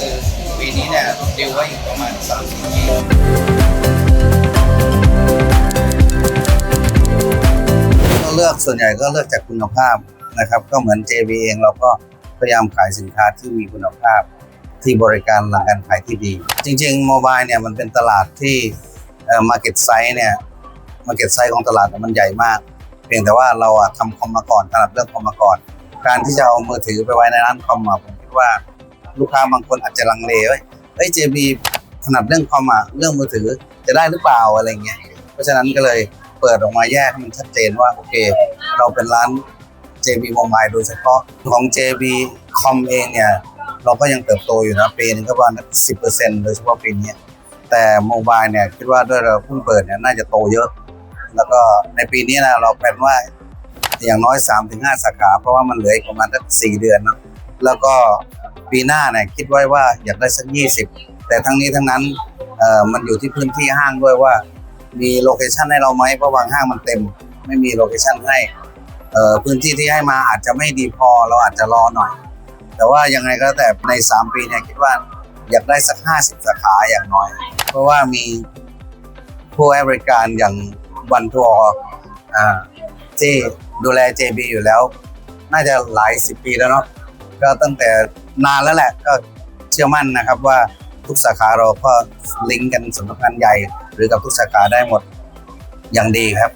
คือปีนี้เนี่ยดิวไว้อยู่ประมาณ3ามสิบปีเลือกส่วนใหญ่ก็เลือกจากคุณภาพนะครับ ก็เหมือน JB เองเราก็พยายามขายสินค้าที่มีคุณภาพที่บริการหลังการขายที่ดี จริงๆโมบายเนี่ยมันเป็นตลาดที่ market size เนี่ย market size ของตลาดมันใหญ่มาก เพียงแต่ว่าเราทำคอมมาก่อนถนัดเรื่องคอมมาก่อน การที่จะเอามือถือไปไว้ในร้านคอมผมคิดว่า ลูกค้าบางคนอาจจะลังเลว้ยเอ้ย JB ถนัดเรื่องคอมอะเรื่องมือถือจะได้หรือเปล่าอะไรเงี้ยเพราะฉะนั้นก็เลยเปิดออกมาแยกให้มันชัดเจนว่าโอเค เราเป็นร้าน JB Mobile โดยเฉพาะของ JB Com เองเนี่ยเราก็ยังเติบโตอยู่นะปีนึงก็ประมาณสิบเปอร์เซ็นต์โดยเฉพาะปีนี้แต่โมบายเนี่ยคิดว่าด้วยเราเพิ่งเปิดเนี่ยน่าจะโตเยอะ แล้วก็ในปีนี้นะเราแผนว่าอย่างน้อย 3-5 สาขา เพราะว่ามันเหลืออีกประมาณสักสี่เดือนเนอะแล้วก็ ปีหน้าเนี่ยคิดไว้ว่าอยากได้สัก 20 แต่ทั้งนี้ทั้งนั้นมันอยู่ที่พื้นที่ห้างด้วยว่า มีโลเคชันให้เราไหมเพราะบางห้างมันเต็ม ไม่มีโลเคชันให้พื้นที่ที่ให้มาอาจจะไม่ดีพอเราอาจจะรอหน่อย แต่ว่ายังไงก็แต่ใน 3 ปีเนี่ยคิดว่าอยากได้สัก 50 สาขาอย่างน้อย เพราะว่ามีผู้ให้บริการอย่างวันทัวร์ที่ดูแล JB อยู่แล้ว น่าจะหลายสิบปีแล้วเนาะก็ตั้งแต่ นานแล้วแหละก็เชื่อมั่นนะครับว่าทุกสาขาเราก็ลิงก์กันสำนักงานใหญ่ หรือกับทุกสาขาได้หมดอย่างดีครับ